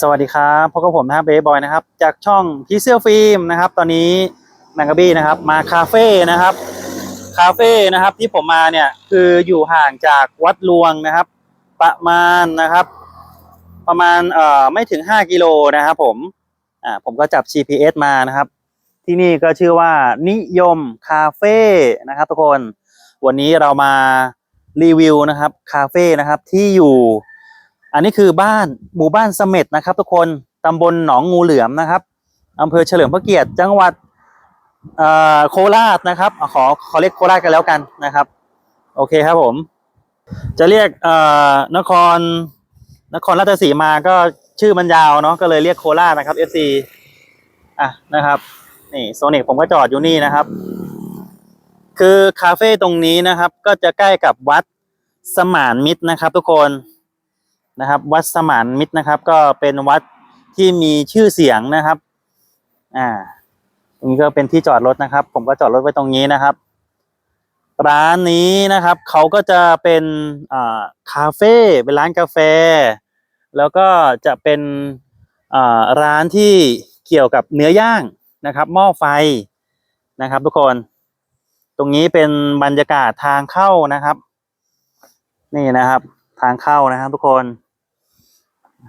สวัสดีครับพบกับผมนะครับเบย์บอยนะครับ จากช่องพีเซียฟิล์มนะครับ ตอนนี้แมงกะบี้นะครับ มาคาเฟ่นะครับ คาเฟ่นะครับที่ผมมาเนี่ยคืออยู่ห่างจากวัดลวงนะครับ ประมาณนะครับ ประมาณเอ่อไม่ถึง 5 กิโลนะครับผมอ่าผมก็จับ GPS มานะครับ ที่นี่ก็ชื่อว่านิยมคาเฟ่นะครับทุกคน วันนี้เรามารีวิวนะครับคาเฟ่นะครับที่อยู่ อันนี้คือบ้านหมู่บ้านเสม็ดนะครับ ทุกคนตำบลหนองงูเหลือมนะครับอำเภอเฉลิมพระเกียรติจังหวัดโคราชนะครับอะขอขอเรียกโคราชกันแล้วกันนะครับ โอเคครับผม จะเรียกนครนครราชสีมาก็ชื่อมันยาวเนาะก็เลยเรียกโคราชนะครับ FC อะนะครับนี่โซนิกผมก็จอดอยู่นี่นะครับ คือคาเฟ่ตรงนี้นะครับ ก็จะใกล้กับวัดสมานมิตรนะครับ ทุกคน นะครับ วัดสมานมิตรนะครับ ก็เป็นวัดที่มีชื่อเสียงนะครับ อ่าตรงนี้ก็เป็นที่จอดรถนะครับ ผมก็จอดรถไว้ตรงนี้นะครับ ร้านนี้นะครับเขาก็จะเป็นอ่าคาเฟ่เป็นร้านกาแฟ แล้วก็จะเป็นอ่าร้านที่เกี่ยวกับเนื้อย่างนะครับหม้อไฟนะครับ ทุกคน ตรงนี้เป็นบรรยากาศทางเข้านะครับ นี่นะครับ ทางเข้านะครับทุกคน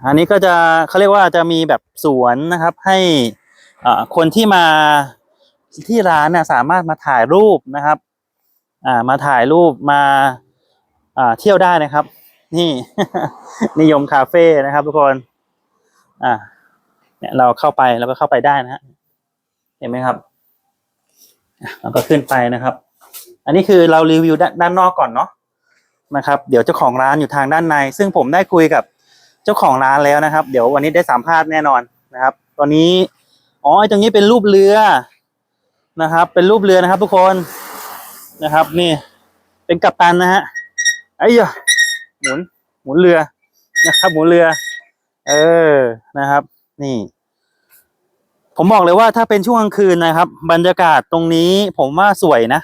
อันนี้ก็จะเขาเรียกว่าจะมีแบบสวนนะครับ ให้คนที่มาที่ร้านน่ะสามารถมาถ่ายรูปนะครับมาถ่ายรูปมาเที่ยวได้นะครับ นี่นิยมคาเฟ่นะครับ ทุกคนอ่าเนี่ยเราเข้าไปแล้วก็เข้าไปได้นะฮะเห็นไหมครับเราก็ขึ้นไปนะครับ อันนี้คือเรารีวิวด้านด้านนอกก่อนเนาะนะครับ เดี๋ยวเจ้าของร้านอยู่ทางด้านใน ซึ่งผมได้คุยกับเจ้าของร้านแล้วนะครับ เดี๋ยววันนี้ได้สัมภาษณ์แน่นอนนะครับ ตอนนี้อ๋อไอ้ตรงนี้เป็นรูปเรือนะครับ เป็นรูปเรือนะครับ ทุกคนนะครับ นี่ เป็นกัปตันนะฮะไอ้ยะหมุนหมุนเรือนะครับ หมุนเรือ เออนะครับ นี่ ผมบอกเลยว่าถ้าเป็นช่วงกลางคืนนะครับ บรรยากาศตรงนี้ผมว่าสวยนะ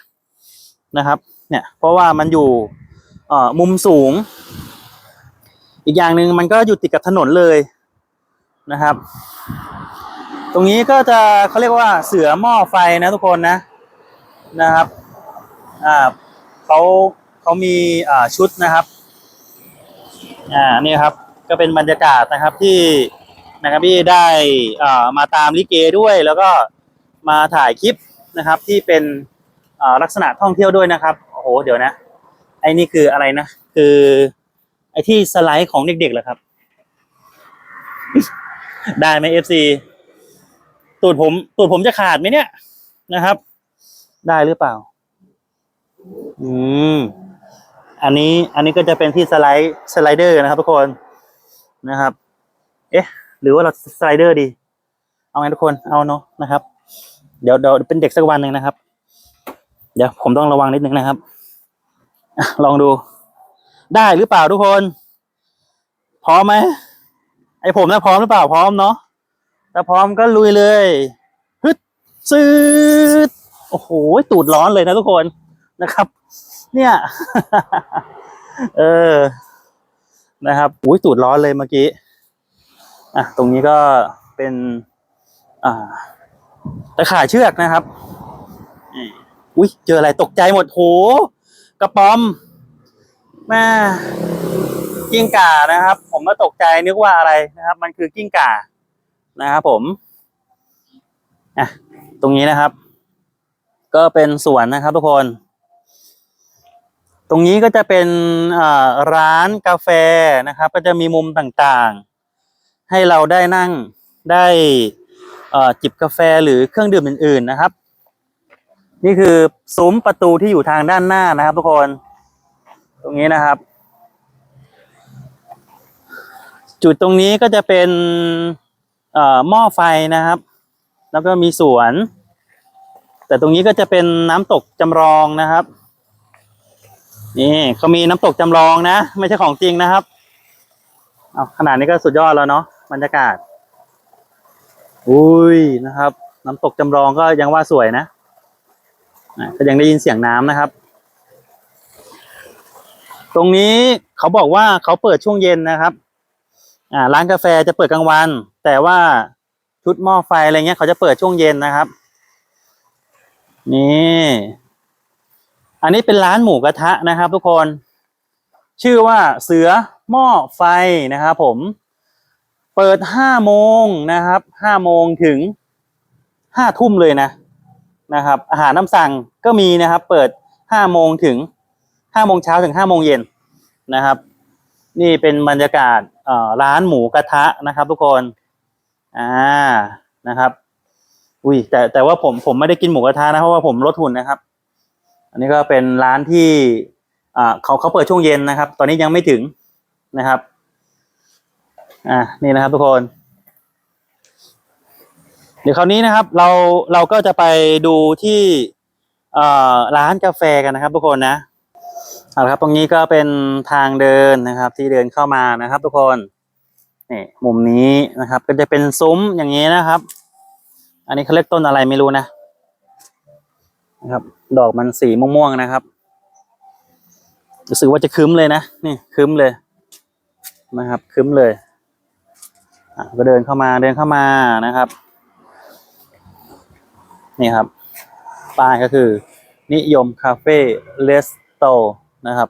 นะครับ เนี่ย เพราะว่ามันอยู่เอ่อมุมสูง อีกอย่างหนึ่งมันก็อยู่ติดกับถนนเลยนะครับ ตรงนี้ก็จะเขาเรียกว่าเสือหม้อไฟนะทุกคนนะนะครับอ่าเขาเขามีอ่าชุดนะครับอ่านี่ครับก็เป็นบรรยากาศนะครับที่นะครับที่ได้อ่ามาตามลิเกด้วย แล้วก็มาถ่ายคลิปนะครับ ที่เป็นอ่าลักษณะท่องเที่ยวด้วยนะครับโอ้โหเดี๋ยวนะไอ้นี่คืออะไรนะ คือ ไอ้ที่สไลด์ของเด็กๆเหรอครับ ได้ไหมเอฟซีตูดผมตูดผมจะขาดไหมเนี่ยนะครับ ได้หรือเปล่า อืม อันนี้ อันนี้ก็จะเป็นที่สไลด์สไลเดอร์นะครับ ทุกคนนะครับ เอ๊ะ หรือว่าเราสไลเดอร์ดี เอาไงทุกคนเอาเนาะนะครับ เดี๋ยวเดี๋ยวเป็นเด็กสักวันหนึ่งนะครับ เดี๋ยวผมต้องระวังนิดนึงนะครับ ลองดู ได้หรือเปล่าทุกคน พร้อมไหมไอผมนะพร้อมหรือเปล่าพร้อมเนาะถ้าพร้อมก็ลุยเลยฮึดซืดโอ้โหตูดร้อนเลยนะทุกคนนะครับ เนี่ย เออนะครับอุ้ยตูดร้อนเลยเมื่อกี้อะตรงนี้ก็เป็น อ่าตะข่ายเชือกนะครับอุ้ยเจออะไรตกใจหมดโหกระป๋อม แม่กิ้งก่านะครับ ผมก็ตกใจนึกว่าอะไรนะครับ มันคือกิ้งก่านะครับผมอะตรงนี้นะครับ ก็เป็นสวนนะครับทุกคน ตรงนี้ก็จะเป็นร้านกาแฟนะครับ ก็จะมีมุมต่างๆ ให้เราได้นั่งได้จิบกาแฟหรือเครื่องดื่มอื่น ๆนะครับ นี่คือซุ้มประตูที่อยู่ทางด้านหน้านะครับ ทุกคน ตรงนี้นะครับ จุดตรงนี้ก็จะเป็นหม้อไฟนะครับ แล้วก็มีสวน แต่ตรงนี้ก็จะเป็นน้ำตกจำลองนะครับ นี่เขามีน้ำตกจำลองนะ ไม่ใช่ของจริงนะครับเอาขนาดนี้ก็สุดยอดแล้วเนาะบรรยากาศ อุ้ยนะครับ น้ำตกจำลองก็ยังว่าสวยนะก็ยังได้ยินเสียงน้ำนะครับ ตรงนี้เขาบอกว่าเขาเปิดช่วงเย็นนะครับ อ่า ร้านกาแฟจะเปิดกลางวัน แต่ว่าชุดหม้อไฟอะไรเงี้ยเขาจะเปิดช่วงเย็นนะครับ นี่ อันนี้เป็นร้านหมูกระทะนะครับ ทุกคน ชื่อว่าเสือหม้อไฟนะครับผม เปิดห้าโมงนะครับ ห้าโมงถึงห้าทุ่มเลยนะ นะครับ อาหารน้ำสั่งก็มีนะครับ เปิดห้าโมงถึง ห้าโมงเช้าถึงห้าโมงเย็นนะครับ นี่เป็นบรรยากาศร้านหมูกระทะนะครับทุกคนอ่านะครับ อุ้ยแต่แต่ว่าผมผมไม่ได้กินหมูกระทะนะเพราะว่าผมลดหุ่นนะครับ อันนี้ก็เป็นร้านที่อ่าเขาเขาเปิดช่วงเย็นนะครับ ตอนนี้ยังไม่ถึงนะครับอ่านี่นะครับทุกคน เดี๋ยวคราวนี้นะครับ เราเราก็จะไปดูที่อ่อร้านกาแฟกันนะครับทุกคนนะ เอาละครับตรงนี้ก็เป็นทางเดินนะครับ ที่เดินเข้ามานะครับ ทุกคนนี่มุมนี้นะครับ ก็จะเป็นซุ้มอย่างนี้นะครับ อันนี้เขาเรียกต้นอะไรไม่รู้นะนะครับ ดอกมันสีม่วงๆนะครับรู้สึกว่าจะคึ้มเลยนะนี่คึ้มเลยนะครับคึ้มเลยอะก็เดินเข้ามาเดินเข้ามานะครับ นี่ครับป้ายก็คือ นิยมคาเฟ่เลสโต นะครับ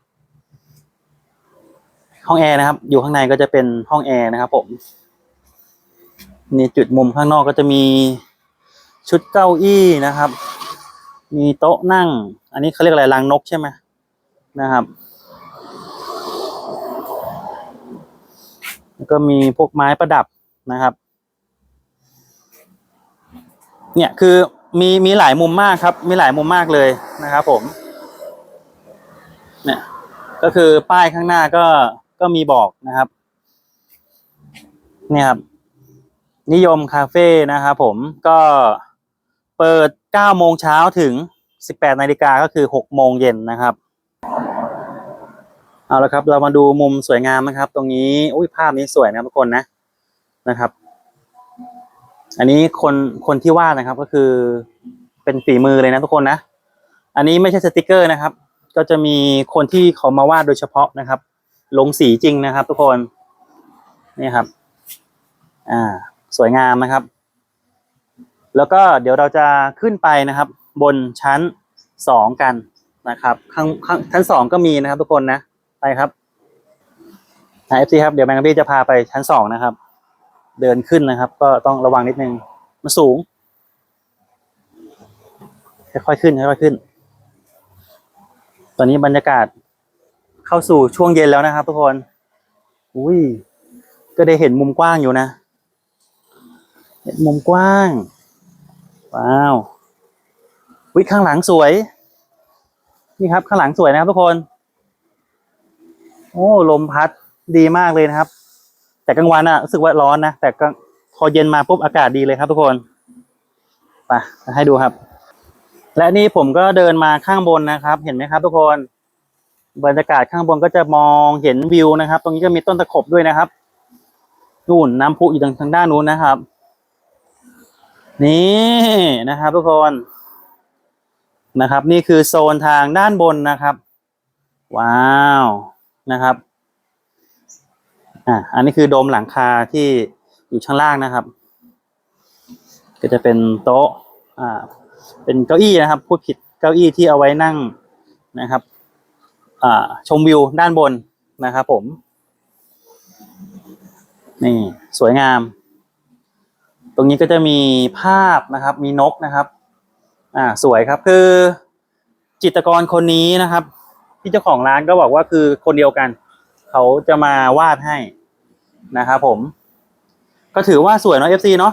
ห้องแอร์นะครับ อยู่ข้างในก็จะเป็นห้องแอร์นะครับ ผมนี่จุดมุมข้างนอกก็จะมีชุดเก้าอี้นะครับ มีโต๊ะนั่ง อันนี้เขาเรียกอะไรรังนกใช่ไหมนะครับแล้วก็มีพวกไม้ประดับนะครับ เนี่ยคือมีมีหลายมุมมากครับ มีหลายมุมมากเลยนะครับผม เนี่ย ก็คือป้ายข้างหน้าก็ก็มีบอกนะครับ เนี่ยครับ นิยมคาเฟ่นะครับผมก็เปิด9โมงเช้าถึง 18นาฬิกาก็คือ6โมงเย็นนะครับ เอาละครับ เรามาดูมุมสวยงามนะครับ ตรงนี้อุ้ยภาพนี้สวยนะทุกคนนะนะครับ อันนี้คนคนที่วาดนะครับก็คือเป็นฝีมือเลยนะทุกคนนะ อันนี้ไม่ใช่สติกเกอร์นะครับ ก็จะมีคนที่เขามาวาดโดยเฉพาะนะครับ ลงสีจริงนะครับ ทุกคนนี่ครับ อ่า สวยงามนะครับ แล้วก็เดี๋ยวเราจะขึ้นไปนะครับ บนชั้นสองกันนะครับข้างข้างชั้นสองก็มีนะครับ ทุกคนนะไปครับเอฟซีครับเดี๋ยวแมงกะบี้จะพาไปชั้นสองนะครับ เดินขึ้นนะครับ ก็ต้องระวังนิดนึงมันสูงค่อยๆขึ้นค่อยๆขึ้น ตอนนี้บรรยากาศเข้าสู่ช่วงเย็นแล้วนะครับ ทุกคน อุ้ย ก็ได้เห็นมุมกว้างอยู่นะ เห็นมุมกว้าง ว้าววิข้างหลังสวย นี่ครับ ข้างหลังสวยนะครับ ทุกคน โอ้ลมพัดดีมากเลยนะครับ แต่กลางวันอะรู้สึกว่าร้อนนะ แต่ก็พอเย็นมาปุ๊บอากาศดีเลยครับ ทุกคน ไปให้ดูครับ และนี่ผมก็เดินมาข้างบนนะครับ เห็นไหมครับ ทุกคนบรรยากาศข้างบนก็จะมองเห็นวิวนะครับ ตรงนี้ก็มีต้นตะขบด้วยนะครับนู่นน้ำพุอยู่ทางทางด้านนู้นนะครับ นี่นะครับ ทุกคนนะครับ นี่คือโซนทางด้านบนนะครับ ว้าวนะครับอะอันนี้คือโดมหลังคาที่อยู่ข้างล่างนะครับ ก็จะเป็นโต๊ะอ่า เป็นเก้าอี้นะครับพูดผิดเก้าอี้ที่เอาไว้นั่งนะครับชมวิวด้านบนนะครับผม นี่สวยงาม ตรงนี้ก็จะมีภาพนะครับ มีนกนะครับ อ่าสวยครับคือจิตรกรคนนี้นะครับ ที่เจ้าของร้านก็บอกว่าคือคนเดียวกัน เขาจะมาวาดให้นะครับผม ก็ถือว่าสวยเนาะ FC เนาะ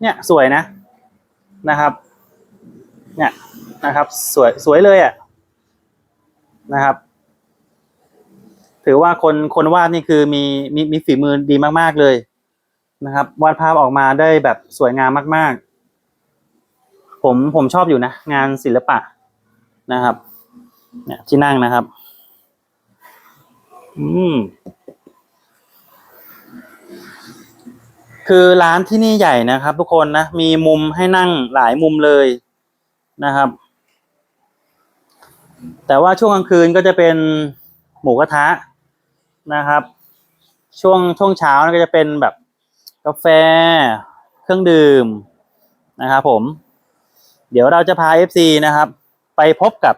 เนี่ยสวยนะนะครับ เนี่ยนะครับ สวยสวยเลยอะ่ะนะครับ ถือว่าคนคนวาดนี่คือมีมีมีฝีมือดีมาก ๆเลยนะครับ วาดภาพออกมาได้แบบสวยงามมาก ๆ ผมผมชอบอยู่นะ งานศิลปะนะครับ เนี่ยที่นั่งนะครับ อืมคือร้านที่นี่ใหญ่นะครับ ทุกคนนะมีมุมให้นั่งหลายมุมเลย นะครับ แต่ว่าช่วงกลางคืนก็จะเป็นหมูกระทะนะครับ ช่วงช่วงเช้านะก็จะเป็นแบบกาแฟเครื่องดื่มนะครับผม เดี๋ยวเราจะพา FC นะครับ ไปพบกับ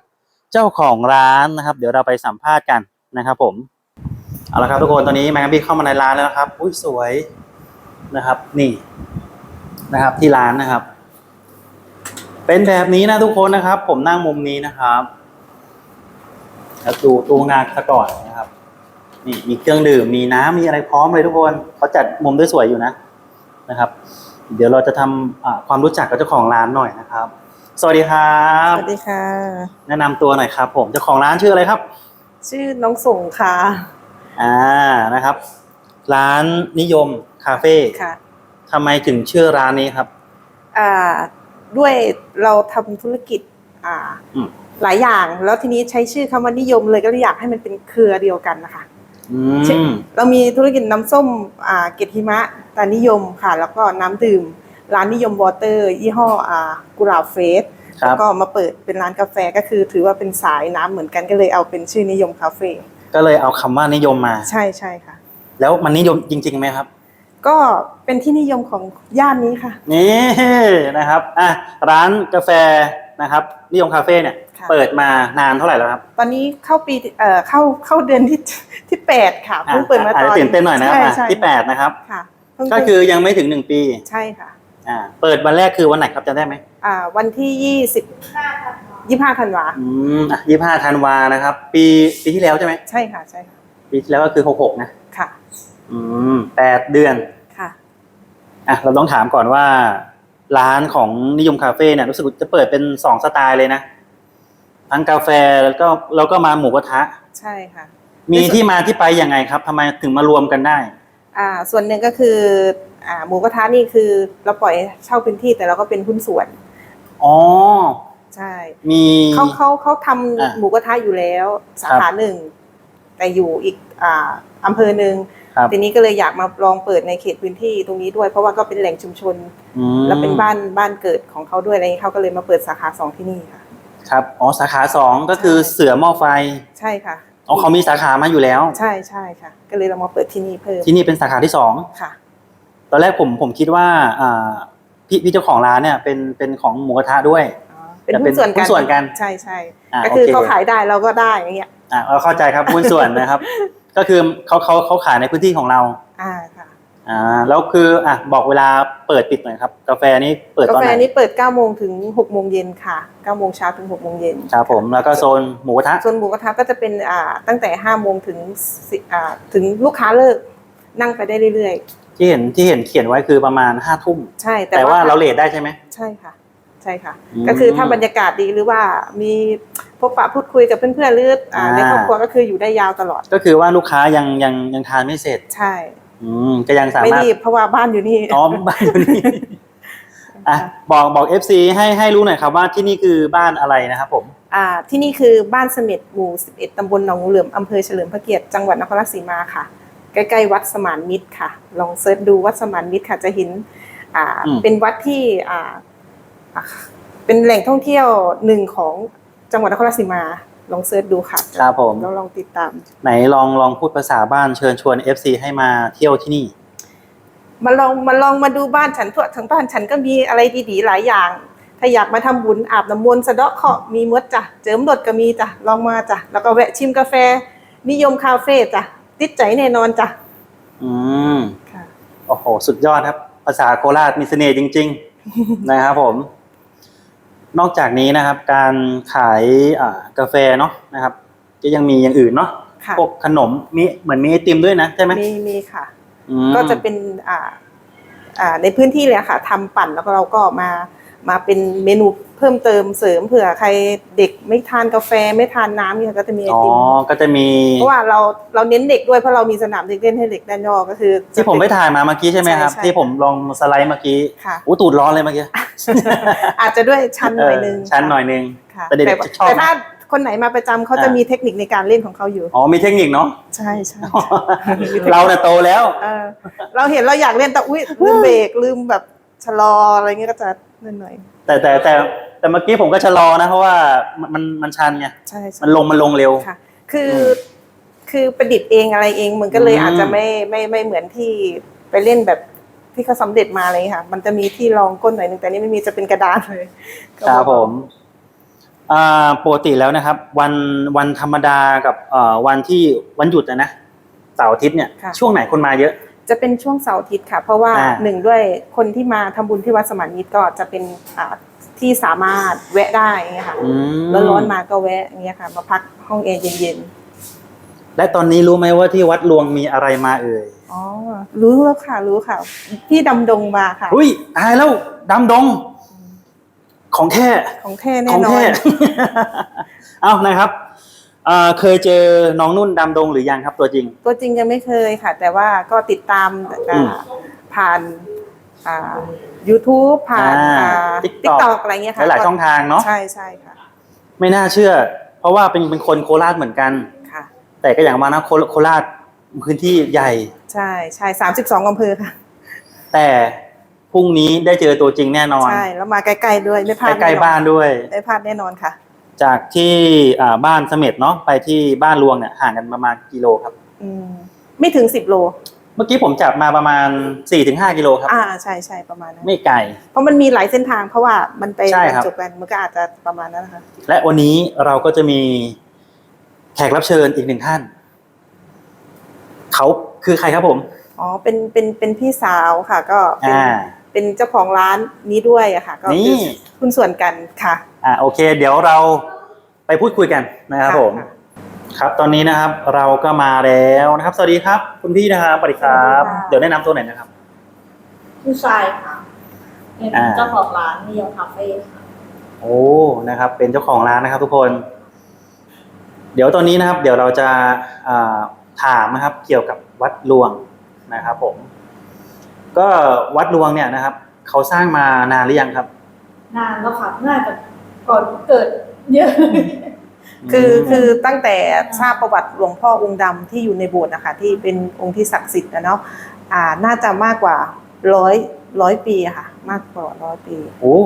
เจ้าของร้านนะครับ เดี๋ยวเราไปสัมภาษณ์กันนะครับ ผมเอาละครับทุกคนตอนนี้แมงบี้เข้ามาในร้านแล้วนะครับอุ้ยสวยนะครับ นี่นะครับที่ร้านนะครับ เป็นแบบนี้นะทุกคนนะครับ ผมนั่งมุมนี้นะครับแล้วดูตูนาซะก่อนนะครับ นี่มีเครื่องดื่มมีน้ำมีอะไรพร้อมเลยทุกคนเขาจัดมุมได้สวยอยู่นะนะครับ เดี๋ยวเราจะทำอ่าความรู้จักกับเจ้าของร้านหน่อยนะครับ สวัสดีครับสวัสดีค่ะ แนะนำตัวหน่อยครับ ผมเจ้าของร้านชื่ออะไรครับ ชื่อน้องส่งค่ะอ่านะครับ ร้านนิยมคาเฟ่ค่ะทำไมถึงชื่อร้านนี้ครับ อ่า ด้วยเราทำธุรกิจอ่าอืม หลายอย่าง แล้วทีนี้ใช้ชื่อคำว่านิยมเลยก็เลยอยากให้มันเป็นเครือเดียวกันนะคะ อืใช่มเรามีธุรกิจน้ำส้มอ่าเกตหิมะตานิยมค่ะ แล้วก็น้ำดื่ม ร้านนิยมวอเตอร์ ยี่ห้ออ่ากุหลาบเฟสครัแล้วบก็มาเปิดเป็นร้านกาแฟก็คือ ถือว่าเป็นสายน้ำเหมือนกันก็เลยเอาเป็นชื่อนิยมคาเฟ่ก็เลยเอาคำว่านิยมมา ใช่ใช่ค่ะ แล้วมันนิยมจริงๆไหมครับ ก็เป็นที่นิยมของย่านนี้ค่ะ นี่นะครับอะร้านกาแฟนะครับนิยมคาเฟ่เนี่ย ค่ะ เปิดมานานเท่าไหร่แล้วครับ ตอนนี้เข้าปีเอ่อเข้าเข้าเดือนที่ที่แปดค่ะอะเพิ่งเปิดมาอาจตอจะนตื่นเต้นหน่อยนะครับใช่อะใช่ที่แปดนะครับ ค่ะเพิ่งก็คือยังไม่ถึงหนึ่งปีใช่ค่ะ อ่าเปิดวันแรกคือวันไหนครับจำได้ไหมอ่าวันที่ยี่สิบยี่ห้าธันวาอืมอะยี่ห้าธันวานะครับ ปีปีที่แล้วใช่ไหมใช่ค่ะใช่ค่ะปีที่แล้วก็คือหกหกนะค่ะ อืมแปดเดือน ค่ะ อะเราต้องถามก่อนว่า ร้านของนิยมคาเฟ่เนี่ยรู้สึกจะเปิดเป็นสองสไตล์เลยนะ ทั้งกาแฟแล้วก็แล้วก็มาหมูกระทะ ใช่ค่ะ มีที่มาที่ไปยังไงครับทำไมถึงมารวมกันได้ อ่า ส่วนหนึ่งก็คือ อ่า หมูกระทะนี่คือ เราปล่อยเช่าพื้นที่แต่เราก็เป็นหุ้นส่วน อ๋อ ใช่ มีเขาเขาเขาทอะำหมูกระทะอยู่แล้ว สาครัขาบหนึ่ง แต่อยู่อีก อ่าอำเภอหนึ่ง ครับทีนี้ก็เลยอยากมาลองเปิดในเขตพื้นที่ตรงนี้ด้วย เพราะว่าก็เป็นแหล่งชุมชน อืมแล้วเป็นบ้านบ้านเกิดของเขาด้วยอะไรอย่างนี้เขาก็เลยมาเปิดสาขาสองที่นี่ค่ะ ครับอ๋อสาขาสองก็คือใช่เสือหม้อไฟใช่ค่ะอ๋อเขามีสาขามาอยู่แล้ว ใช่ใช่ค่ะ ก็เลยเรามาเปิดที่นี่เพิ่มที่นี่เป็นสาขาที่สองค่ะ ตอนแรกผมผมคิดว่าอ่าพี่พี่เจ้าของร้านเนี่ยเป็นเป็นของหมูกระทะด้วย อ๋อเป็นหุ้นส่วนกันหุ้นส่วนกันใช่ใช่อ่าก็คือโอเค เขาขายได้เราก็ได้อย่างเงี้ย อ่าเราเข้าใจครับหุ้นส่วนนะครับ ก็คือเขาเขาเขาขายในพื้นที่ของเรา อ่าค่ะอ่าแล้วคืออะบอกเวลาเปิดปิดหน่อยครับ กาแฟนี้เปิดกาตอนแฟไหนนี้เปิด9โมงถึง6โมงเย็นค่ะ9โมงเช้าถึง6โมงเย็นครับผมแล้วก็โซนหมูกระทะส่วนหมูกระทะก็จะเป็นอ่าตั้งแต่5โมงถึง10อ่าถึงลูกค้าเลิกนั่งไปได้เรื่อยที่เห็นที่เห็นเขียนไว้คือประมาณห้าทุ่มๆ ใช่แต่ว่าเราเลทได้ใช่ไหม ใช่ค่ะ ใช่ค่ะ อืม ก็คือถ้าบรรยากาศดีหรือว่ามี พบปะพูดคุยกับเพื่อนๆหรืออ่าอ่า ในครอบครัวก็คืออยู่ได้ยาวตลอดก็คือว่าลูกค้ายังยังยังทานไม่เสร็จ ใช่ อืมก็ยังสาไม่มารถรีบเพราะว่าบ้านอยู่นี่อ๋อบ้านอยู่นี่อะบอกบอกเอฟซีให้ให้รู้หน่อยครับว่าที่นี่คือบ้านอะไรนะครับผม อ่าที่นี่คือบ้านเสม็ดหมู่ 11 ตำบลหนองงูเหลือมอำเภอเฉลิมพระเกียรติจังหวัดนครราชสีมาค่ะ ใกล้ๆวัดสมานมิตรค่ะ ลองเซิร์ชดูวัดสมานมิตรค่ะจะเห็นอ่าอืม เป็นวัดที่อ่าอ่าเป็นแหล่งท่องเที่ยวหนึ่งของ จังหวัดนครราชสีมาลองเซิร์ชดูค่ะครับผมแล้วลองติดตาม ไหนลองลองพูดภาษาบ้านเชิญชวน FC ให้มาเที่ยวที่นี่ มาลองมาลองมาดูบ้านฉันทั่วทั้งบ้านฉันก็มีอะไรดีๆหลายอย่าง ถ้าอยากมาทำบุญอาบน้ำมนต์สะเดาะเคราะห์มีหมดจ้ะเจิมรถก็มีจ้ะลองมาจ้ะแล้วก็แวะชิมกาแฟ นิยมคาเฟ่จ้ะติดใจแน่นอนจ้ะอืมค่ะ โอ้โห สุดยอดครับ ภาษาโคราชมีเสน่ห์จริง ๆ นะครับผม นอกจากนี้นะครับ การขายอ่ากาแฟเนาะนะครับ ก็ยังมีอย่างอื่นเนาะค่ะพวกขนมมีเหมือนมีไอติมด้วยนะใช่ไหมมีมีค่ะ อืมก็จะเป็นอ่าอ่าในพื้นที่เลยค่ะทำปั่นแล้วก็เราก็มา มาเป็นเมนูเพิ่มเติมเสริมเผื่อใครเด็กไม่ทานกาแฟไม่ทานน้ำเนี่ยก็จะมีไออ๋อ ติมก็จะมีเพราะว่าเราเราเน้นเด็กด้วยเพราะเรามีสนามเด็กเล่นให้เด็กด้านนอกก็คือที่ผมไปถ่ายมาเมื่อกี้ใช่ไหมครับ ใช่ใช่ที่ผมลองสไลด์เมื่อกี้ค่ะ อู้ตูดร้อนเลยเมื่อกี้อาจจะด้วยชั้นหน่อยนึงเชั้นหน่อยนึง ค่ะแต่เด็กแต่ว่าจะชอบแต่ถ้าคนไหนมาประจำเขาจะอ่ามีมีเทคนิคในการเล่นของเขาอยู่ อ๋อมีเทคนิคเนาะ ใช่ใช่ เราเนี่ยโตแล้ว เออเราเห็นเราอยากเล่นแต่อุ้ยลืมเบรกลืมแบบชะลออะไรเงี้ยก็จะ นั่นหน่อย แต่แต่แต่แต่เมื่อกี้ผมก็ชะลอนะ เพราะว่ามันมันมันชันไงใช่ใช่มันลงมันลงเร็ว ค่ะ คืออคือประดิษฐ์เองอะไรเองมันก็เลยอืม อาจจะไม่ไม่ไม่เหมือนที่ไปเล่นแบบที่เขาสำเร็จมาอะไรอย่างเลยค่ะ มันจะมีที่รองก้นหน่อยนึงแต่นี่ไม่มีจะเป็นกระดาษเลยครับผมอ่าปกติแล้วนะครับ วันวันธรรมดากับเอ่อวันที่วันหยุดนะนะเสาร์อาทิตย์เนี่ย ค่ะ ช่วงไหนคนมาเยอะ จะเป็นช่วงเสาร์อาทิตย์ค่ะ เพราะว่าอ่า หนึ่งด้วยคนที่มาทำบุญที่วัดสมานมิตรก็จะเป็นอ่าที่สามารถแวะได้อย่างเงี้ยค่ะอืมแล้วร้อนมาก็แวะอย่างเงี้ยค่ะ มาพักห้องแอร์เย็นและตอนนี้รู้ไหมว่าที่วัดลวงมีอะไรมาเอ่ยๆอ๋อรู้แล้วค่ะรู้ค่ะพี่ดำดงมาค่ะ อุ้ยตายแล้วดำดง ของแท้ ของแท้แน่ของนอแท้ น เอานะครับ เอ่อเคยเจอน้องนุ่นดำดงหรือยังครับตัวจริง ตัวจริงยังไม่เคยค่ะ แต่ว่าก็ติดตามอืมอ่าผ่านอ่า YouTube ผ่านอ่าอ่า TikTok TikTok อะไรเงี้ยค่ะหลายๆช่องทางเนาะ ใช่ใช่ค่ะไม่น่าเชื่อ เพราะว่าเป็นเป็นคนโคราชเหมือนกัน ค่ะ แต่ก็อย่างมานะโคโคราชพื้นที่ใหญ่ ใช่ใช่สามสิบสองอำเภอค่ะ แต่พรุ่งนี้ได้เจอตัวจริงแน่นอนใช่ แล้วมาใกล้ๆด้วยไม่พลาดใกล้แอๆบ้านด้วย ไม่พลาดแน่นอนค่ะ จากที่อ่าบ้านเสม็ดเนาะไปที่บ้านลวงเนี่ยห่างกันประมาณกิโลครับ อืมไม่ถึงสิบโล เมื่อกี้ผมจับมาประมาณ 4-5กิโลครับ อ่าใช่ใช่ประมาณนั้น ไม่ไกล เพราะมันมีหลายเส้นทางเพราะว่ามันไปใช่ครับจบกันมันก็อาจจะประมาณนั้นนะคะและวันนี้เราก็จะมีแขกรับเชิญอีกหนึ่งท่าน เขาคือใครครับผม อ๋อเป็นเป็นเป็นพี่สาวค่ะ ก็เป็นอ่า เป็นเจ้าของร้านนี้ด้วยอะค่ะ ก็นี่คือคุณส่วนกันค่ะ อ่าโอเค เดี๋ยวเราไปพูดคุยกันนะครับค่ะผมค่ะครับตอนนี้นะครับเราก็มาแล้วนะครับ สวัสดีครับ คุณพี่นะครับสวัสดีครับ สวัสดีค่ะ เดี๋ยวแนะนำตัวหน่อยนะครับ ผู้ชายค่ะเป็นอ่า เจ้าของร้านนิยมคาเฟ่ค่ะโอ้นะครับ เป็นเจ้าของร้านนะครับ ทุกคน เดี๋ยวตอนนี้นะครับ เดี๋ยวเราจะอ่าถามนะครับ เกี่ยวกับวัดลวงนะครับ ผม ก็วัดลวงเนี่ยนะครับเขาสร้างมานานหรือยังครับ นานแล้วค่ะน่าจะ ก่อนเกิดเยอะคือมคือตั้งแต่ทราบประวัติหลวงพ่อองค์ดำที่อยู่ในโบสถ์นะคะที่เป็นองค์ที่ศักดิ์สิทธิ์นะเนาะอ่าน่าจะมากกว่าร้อยร้อยปีอะค่ะ มากกว่าร้อยปี โอ้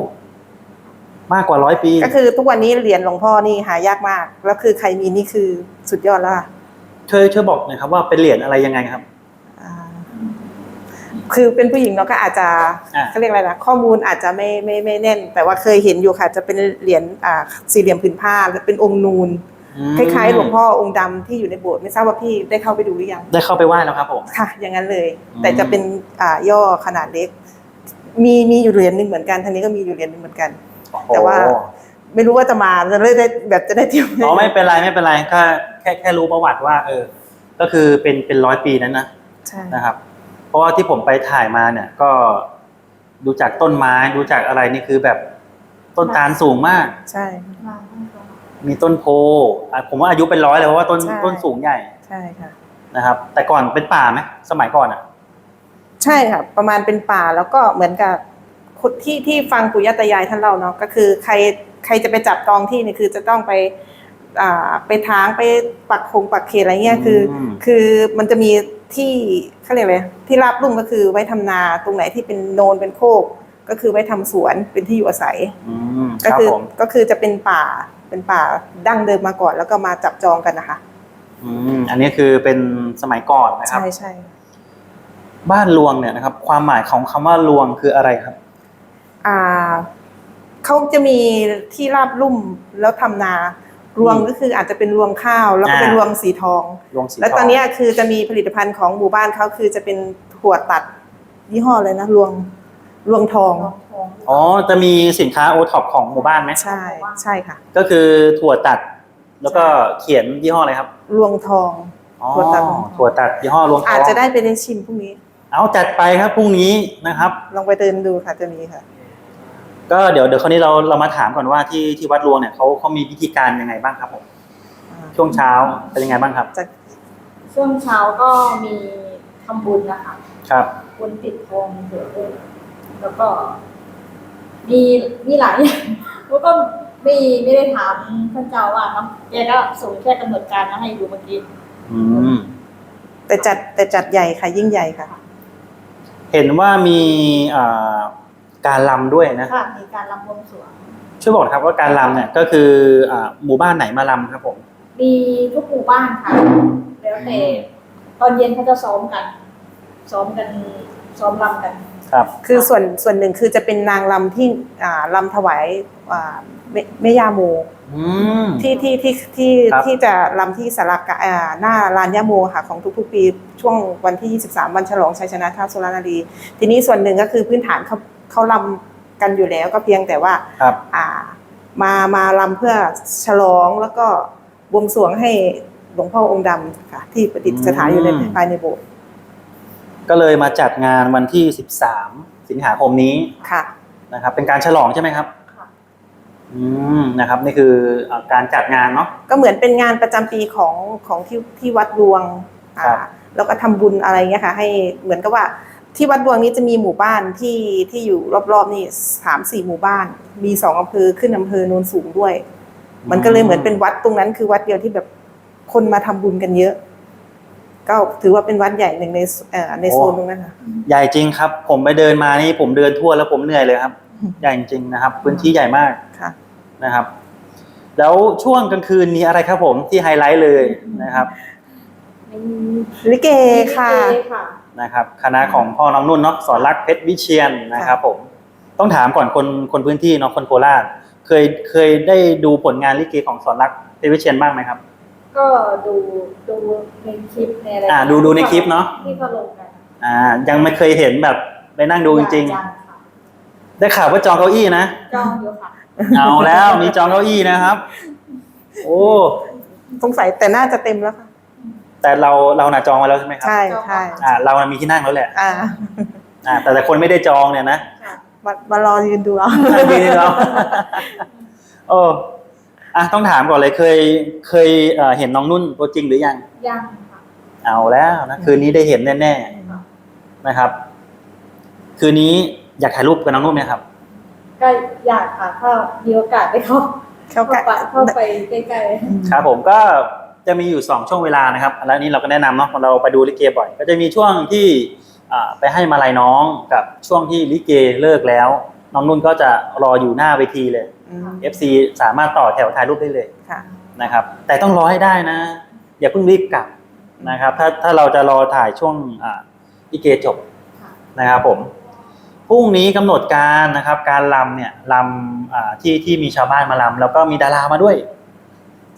มากกว่าร้อยปี ก็คือทุกวันนี้เหรียญหลวงพ่อนี่หายากมาก แล้วคือใครมีนี่คือสุดยอดแล้วค่ะช่วยช่วยบอกหน่อยครับว่าเป็นเหรียญอะไรยังไงครับอ่า คือเป็นผู้หญิงเนาะก็อาจจะอ่า เขาเรียกอะไรนะข้อมูลอาจจะไม่ไม่ไม่แน่น แต่ว่าเคยเห็นอยู่ค่ะ จะเป็นเหรียญอ่าสี่เหลี่ยมผืนผ้าและเป็นองค์นูน อืมคล้ายๆหลวงพ่อองค์ดำที่อยู่ในโบสถ์ไม่ทราบว่าพี่ได้เข้าไปดูหรือยัง ได้เข้าไปไหว้แล้วครับผม ค่ะ อย่างนั้นเลย อืม แต่จะเป็นอ่าย่อขนาดเล็ก มีมีอยู่เหรียญหนึ่งเหมือนกันทางนี้ก็มีอยู่เหรียญหนึ่งเหมือนกัน แต่ว่า โอ้ไม่รู้ว่าจะมาจะได้ได้แบบจะได้เที่ยวหอ๋อไม่เป็นไรไม่เป็นไรก็แค่แค่รู้ประวัติว่า เออ ก็คือเป็นเป็นร้อยปีนั้นนะใช่ นะครับ เพราะว่าที่ผมไปถ่ายมาเนี่ย ก็ดูจากต้นไม้ดูจากอะไรนี่คือแบบต้นตาลสูงมาก ใช่นานมากแล้วมีต้นโพอะผมว่าอายุเป็นร้อยเลยเพราะว่าต้นใช่ ต้นสูงใหญ่ใช่ค่ะ นะครับ แต่ก่อนเป็นป่าไหมสมัยก่อนอะ ใช่ค่ะ ประมาณเป็นป่าแล้วก็เหมือนกับคนที่ที่ฟังปู่ย่าตายายท่านเล่าเนาะก็คือใครใครจะไปจับจองที่เนี่ยคือจะต้องไปอ่าไปทางไปปักคงปักเขตอะไรเงี้ยคืออม คือมันจะมี ที่เขาเรียกอะไรที่ราบลุ่มก็คือไว้ทำนาตรงไหนที่เป็นโนนเป็นโคก ก็คือไว้ทำสวนเป็นที่อยู่อาศัยอืมคก็รับคือผมก็คือจะเป็นป่าเป็นป่าดั้งเดิมมาก่อน แล้วก็มาจับจองกันนะคะอืมอันนี้คือเป็นสมัยก่อนนะครับใช่ใช่บ้านลวงเนี่ยนะครับ ความหมายของคำว่าลวงคืออะไรครับ อ่าเขาจะมีที่ราบลุ่มแล้วทำนา รวงอืมก็คืออาจจะเป็นรวงข้าว แล้วก็เป็นอ่ารวงสีทองลวงสีแล้วทงตอนเนี้ยคือจะมีผลิตภัณฑ์ของหมู่บ้านเขาคือจะเป็นถั่วตัดยี่ห้อเลยนะรวงรวงทองทองทอง อ๋อ จะมีสินค้าโอท็อปของหมู่บ้านไหมใช่ใช่ค่ะ ก็คือถั่วตัด แล้วก็เขียนยี่ห้ออะไรครับ รวงทองอ๋อถั่วตัดถั่วตัดยี่ห้อรวงทองอาจจะได้ไปได้ชิมพรุ่งนี้ เอาจัดไปครับพรุ่งนี้นะครับ ลองไปเดินดูค่ะจะมีค่ะ ก็เดี๋ยวเดี๋ยวคราวนี้เราเรามาถามก่อนว่าที่ที่วัดลวงเนี่ยเขาเขามีวิธีการยังไงบ้างครับผมอ่าช่วงเช้าเป็นยังไงบ้างครับ จะช่วงเช้าก็มีทำบุญนะคะครับบุญปิดทองเถือด้วยแล้วก็ มีมีหลายอย่างแล้วก็ไม่ไม่ได้ถามท่านเจ้าว่าสเนาะแกก็ส่งแค่กำหนดการมาให้ดูเมื่อกี้อืมแต่จัดแต่จัดใหญ่ค่ะยิ่งใหญ่ค่ะ เห็นว่ามีอ่า การลำด้วยนะค่ะมีการรำบวงสรวง ช่วยบอกหนะครับว่าการลำเนี่ยก็คืออ่าหมู่บ้านไหนมาลำครับผม มีทุกหมู่บ้านค่ะ แล้วแต่ตอนเย็นเขาจะซ้อมกัน ซ้อมกัน ซ้อมรำกัน ครับ คือส่วนส่วนหนึ่งคือจะเป็นนางลำที่อ่าลำถวายอ่าแม่แม่ย่าโมอืม ที่ที่ที่ที่ครับ ที่จะลำที่สารกะอ่าหน้าลานย่าโมค่ะของทุกๆ ปีช่วงวันที่ 23 วันฉลองชัยชนะท้าวสุรนารีทีนี้ส่วนหนึ่งก็คือพื้นฐานเขา เขาลำกันอยู่แล้วก็เพียงแต่ว่าครับอ่ามามาลำเพื่อฉลองแล้วก็บวงสรวงให้หลวงพ่อองค์ดำค่ะ ที่ประดิษฐานอยู่ในอืมภายในโบสถ์ก็เลยมาจัดงานวันที่ 13 สิงหาคมนี้ค่ะนะครับ เป็นการฉลองใช่ไหมครับค่ะอืมนะครับ นี่คืออ่าการจัดงานเนาะก็เหมือนเป็นงานประจำปีของของที่ที่วัดรวงอ่าครับแล้วก็ทำบุญอะไรเงี้ยค่ะ ให้เหมือนกับว่า ที่วัดรวงนี้จะมีหมู่บ้านที่ที่อยู่รอบๆนี่สามสี่หมู่บ้าน มีสองอำเภอขึ้นอำเภอโนนสูงด้วย มันก็เลยเหมือนเป็นวัดตรงนั้น คือวัดเดียวที่แบบคนมาทำบุญกันเยอะ ก็ถือว่าเป็นวัดใหญ่หนึ่งในเอ่อในโซนตรงนั้นค่ะใหญ่จริงครับ ผมไปเดินมานี่ผมเดินทั่วแล้วผมเหนื่อยเลยครับอืมใหญ่จริงนะครับ พื้นที่ใหญ่มากค่ะนะครับ แล้วช่วงกลางคืนมีอะไรครับผมที่ไฮไลท์เลยนะครับมีลิเกค่ะลิเกค่ะ นะครับคณะของพ่อน้องนุ่นเนาะสอนรักเพชรวิเชียนนะครับผมต้องถามก่อนคนคนพื้นที่เนาะคนโคราชเคยเคยได้ดูผลงานลิเกของสอนรักเพชรวิเชียนบ้างไหมครับ ก็ดูดูในคลิปในอะไรอ่าดูดูในคลิปเนอะที่เขาลงกันอ่ายังไม่เคยเห็นแบบไปนั่งดูจริงยัค่ะๆได้ข่าวว่าจองเก้าอี้นะจองอยู่ค่ะเอาแล้วมีจองเก้าอี้นะครับ โอ้สงสัยแต่น่าจะเต็มแล้วค่ะ แต่เราเราน่ะจองไว้แล้วใช่ไหมครับใช่ใช่อ่าเราน่ะมีที่นั่งแล้วแหละอ่าอ่าแต่แต่คนไม่ได้จองเนี่ยนะค่ะมามารอยืนดูเอาดีเราโอ้อะต้องถามก่อนเลยเคยเคยเอ่อเห็นน้องนุ่นตัวจริงหรือยังยังค่ะเอาแล้วนะคืนนี้ได้เห็นแน่ค่ะๆนะครับ คืนนี้อยากถ่ายรูปกับน้องนุ่นไหมครับ ก็อยากค่ะถ้ามีโอกาสได้เข้าเขาเข้าก็ไปเข้าไปใกล้ครับผมก็ จะมีอยู่สองช่วงเวลานะครับแล้วนี้เราก็แนะนำเนาะเราไปดูลิเกบ่อย ก็จะมีช่วงที่อ่าไปให้มาลัยน้องกับช่วงที่ลิเกเลิกแล้ว น้องนุ่นก็จะรออยู่หน้าเวทีเลยอืม FC สามารถต่อแถวถ่ายรูปได้เลยค่ะนะครับแต่ต้องรอให้ได้นะ อย่าเพิ่งรีบกลับนะครับถ้าถ้าเราจะรอถ่ายช่วงอ่าลิเกจบๆค่ะนะครับผมพรุ่งนี้กำหนดการนะครับ การลำเนี่ยลำอ่าที่ที่มีชาวบ้านมาลำแล้วก็มีดารามาด้วย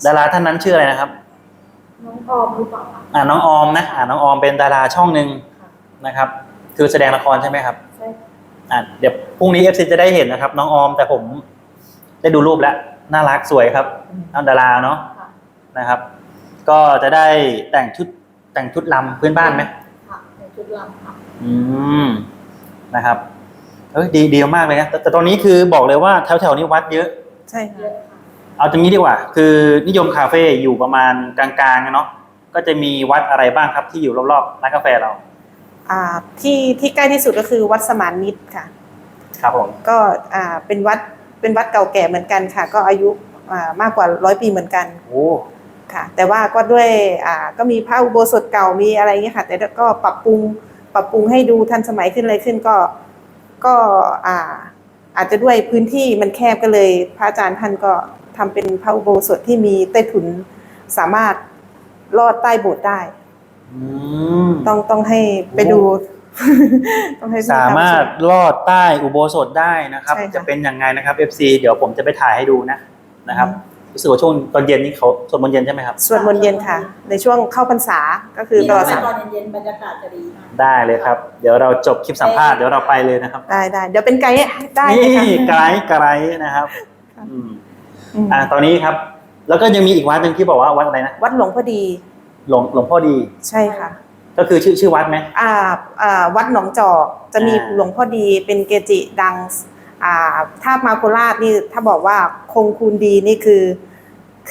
ดาราท่านนั้นชื่ออะไรนะครับ น้องออมหรือเปล่าคะอ่าน้องออมนะอ่าน้องออมเป็นดาราช่องหนึ่งค่ะนะครับ คือแสดงละครใช่ไหมครับใช่อ่าเดี๋ยวพรุ่งนี้เอฟซีจะได้เห็นนะครับ น้องออมแต่ผมได้ดูรูปแล้วน่ารักสวยครับน้องดาราเนาะค่ะนะครับ ก็จะได้แต่งชุดแต่งชุดลำพื้นบ้านไหมค่ะในชุดลำค่ะอืมนะครับเอ้ยดีดีมากเลยนะแต่แต่ตอนนี้คือบอกเลยว่าแถวแถวๆนี้วัดเยอะ ใช่เยค่ะอะค่ะ เอาตรงนี้ดีกว่า คือนิยมคาเฟ่อยู่ประมาณกลางๆเนาะก็จะมีวัดอะไรบ้างครับที่อยู่รอบๆร้านกาแฟเรา อ่าที่ที่ใกล้ที่สุดก็คือวัดสมานมิตรค่ะ ครับผมก็อ่าเป็นวัดเป็นวัดเก่าแก่เหมือนกันค่ะ ก็อายุอ่ามากกว่าร้อยปีเหมือนกันโอ้ค่ะ แต่ว่าก็ด้วยอ่าก็มีพระอุโบสถเก่ามีอะไรเงี้ยค่ะ แต่ก็ปรับปรุงปรับปรุงให้ดูทันสมัยขึ้นอะไรขึ้นก็ก็อ่าอาจจะด้วยพื้นที่มันแคบก็เลย พระอาจารย์ท่านก็ ทำเป็นพระอุโบสถที่มีใต้ถุนสามารถลอดใต้โบสถ์ได้อืมต้องต้องให้ไปดู ต้องให้พี่สามารถทำลอดใต้อุโบสถได้นะครับใช่ค่ะจะเป็นยังไงนะครับ FC เดี๋ยวผมจะไปถ่ายให้ดูนะนะครับรู้สึกว่าช่วงตอนเย็นนี้เขาสวดมนต์เย็นใช่ไหมครับสวดมนต์เย็นค่ะ ในช่วงเข้าพรรษาก็คือที่ตลอดไปสามตอนเย็นๆบรรยากาศจะดีมากได้เลยครับ เดี๋ยวเราจบคลิปสัมภาษณ์เดี๋ยวเราไปเลยนะครับ ได้ได้เดี๋ยวเป็นไกด์ได้เลยนี่ค่ะไกด์ไกด์นะครับค่ะอืม อืมอ่าตอนนี้ครับ แล้วก็ยังมีอีกวัดหนึ่งที่บอกว่าวัดอะไรนะวัดหลวงพอดี หลวงหลวงพ่อดี ใช่ค่ะ ก็คือชื่อชื่อวัดไหม อ่าอ่าวัดหนองจอกจะมีอ่า หลวงพ่อดีเป็นเกจิดังอ่าถ้ามาโคราชนี่ถ้าบอกว่าคงคูณดีนี่คือ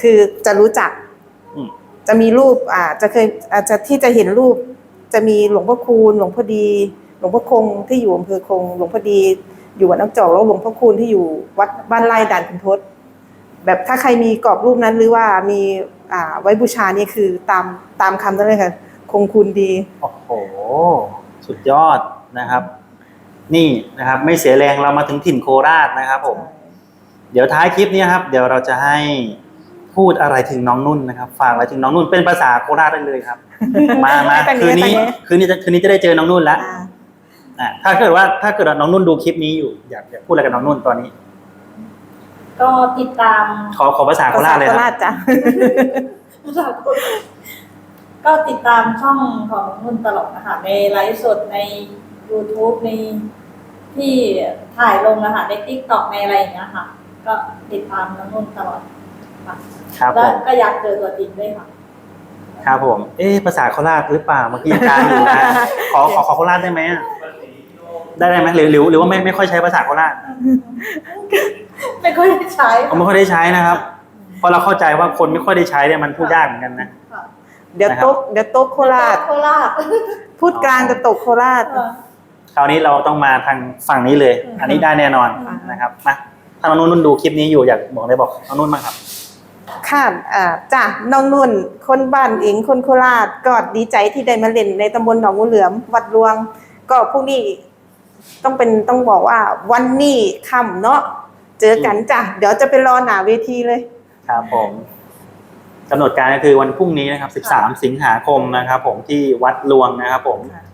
คือจะรู้จัก อืม จะมีรูปอ่าจะเคยอาจจะที่จะเห็นรูป จะมีหลวงพ่อคูณ หลวงพ่อดี หลวงพ่อคงที่อยู่อำเภอคง หลวงพ่อดี อยู่วัดน้ำจอกแล้วหลวงพ่อคูณที่อยู่วัดบ้านไร่ด่านขุนทศ แบบถ้าใครมีกรอบรูปนั้นหรือว่ามีอ่าไว้บูชานี่คือตามตามคำนั้นเลยค่ะ คงคูณดี โอ้โห สุดยอดนะครับ นี่นะครับ ไม่เสียแรงเรามาถึงถิ่นโคราชนะครับผม เดี๋ยวท้ายคลิปนี้ครับ เดี๋ยวเราจะให้พูดอะไรถึงน้องนุ่นนะครับ ฝากอะไรถึงน้องนุ่นเป็นภาษาโคราชได้เลยครับ มามาตอนนี้คืนนี้ตอนนี้คืนนี้จะคืนนี้จะได้เจอน้องนุ่นแล้วอ่าอ่าถ้าเกิดว่าถ้าเกิดว่าน้องนุ่นดูคลิปนี้อยู่อยากอยากพูดอะไรกับน้องนุ่นตอนนี้ ก็ติดตามขอขอภาษาโคราชเลยโคครารับชจ้ะก็ติดตามช่องของนุ่นตลอดนะคะในไลฟ์สดใน YouTube ในที่ถ่ายลงนะคะใน t ิ k t o k ในอะไรอย่างเงี้ยค่ะ ก็ติดตามน้องนุ่นตลอดค่ะครับผแล้วมก็อยากเจอตัวจริงด้วยค่ะ ครับผม เอ๊ะภาษาโคราชหรือเปล่าเมื่อกี้อาจารย์อยู่นะขอขอขอโคราชได้ไหมอะได้ได้ไหมหรือหรือหรือว่าไม่ไม่ค่อยใช้ภาษาโคราช ไม่ค่อยได้ใช้เขาไม่ค่อยได้ใช้นะครับเพราะเราเข้าใจว่าคนไม่ค่อยได้ใช้เนี่ยมันพูดยากเหมือนกันนะ ค่ะเดี๋ยวนะครับตกเดี๋ยวตกโคราช โคราช พูดกลางจะตกโคราช คราวนี้เราต้องมาทางฝั่งนี้เลยอันนี้ได้แน่นอนอ่านนะครับมาถ้าน้องนุ่นดูคลิปนี้อยู่อยากบอกอะไรบอกน้องนุ่นบ้างครับค่ะอ่าจ้ะน้องนุ่น คนบ้านเองคนโคราชก็ดีใจที่ได้มาเล่นในตำบลหนองงูเหลือม วัดรวง ก็พรุ่งนี้ต้องเป็นต้องบอกว่าวันนี้ค่ำเนาะ เจอกันจ้ะเดี๋ยวจะไปรอหนาเวทีเลย ครับผมกำหนดการก็คือวันพรุ่งนี้นะครับ 13 สิงหาคมนะครับ ผมที่วัดลวงนะครับ ผมค่ะ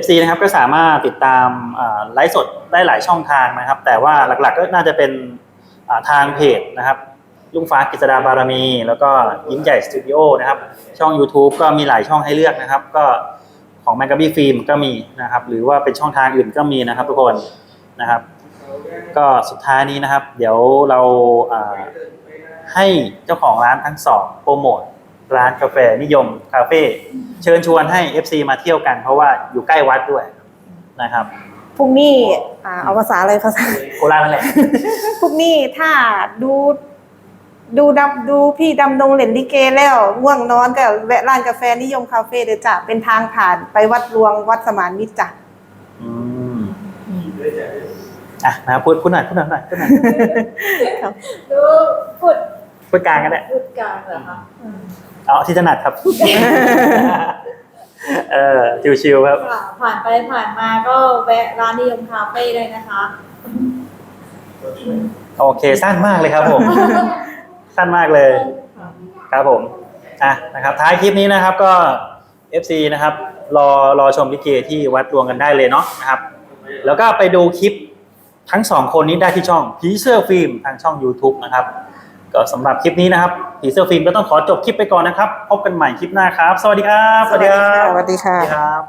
FC นะครับก็สามารถติดตามอ่าไลฟ์สดได้หลายช่องทางนะครับ แต่ว่าหลักๆก็น่าจะเป็นอ่าทางเพจนะครับลุงฟ้ากฤษดาบารมี แล้วก็ยิ้มใหญ่สตูดิโอนะครับ ช่อง YouTube ก็มีหลายช่องให้เลือกนะครับ ก็ของแมกกาบี้ฟิล์มก็มีนะครับ หรือว่าเป็นช่องทางอื่นก็มีนะครับทุกคนนะครับ ก็สุดท้ายนี้นะครับ เดี๋ยวเราอ่าให้เจ้าของร้านทั้งสองโปรโมทร้านกาแฟนิยมคาเฟ่เชิญชวนให้ FC มาเที่ยวกัน เพราะว่าอยู่ใกล้วัดด้วยนะครับพรุ่งนี้อ่าเอาภาษาอะไรภาษาโคราชนั่นแหละพรุ่งนี้ถ้าดูดูดับดูพี่ดำดงเล่นลิเกแล้วง่วงนอนก็แวะร้านกาแฟนิยมคาเฟ่เดี๋ยวจ้ะเป็นทางผ่านไปวัดรวงวัดสมานมิตรจ้ะอืม อะนะครับพูดพูดหน่อยพูดหน่อยพูดหน่อยดูพูดพูดกลางกันแหละพูดกลางเหรอคะเอาที่ถนัดครับ เออชิวๆครับค่ะผ่านไปผ่านมาก็แวะร้านนิยมคาเฟ่ได้นะคะ โอเคสั้นมากเลยครับผมสั้นมากเลย ครับผมอะนะครับ ท้ายคลิปนี้นะครับก็ FC นะครับ รอรอชมลิเกที่วัดรวงกันได้เลยเนาะนะครับ แล้วก็ไปดูคลิป ทั้งสองคนนี้ได้ที่ช่องผีเสื้อฟิล์มทางช่อง YouTube นะครับ ก็สำหรับคลิปนี้นะครับผีเสื้อฟิล์มก็ต้องขอจบคลิปไปก่อนนะครับ พบกันใหม่คลิปหน้าครับ สวัสดีครับ สวัสดีค่ะ สวัสดีครับ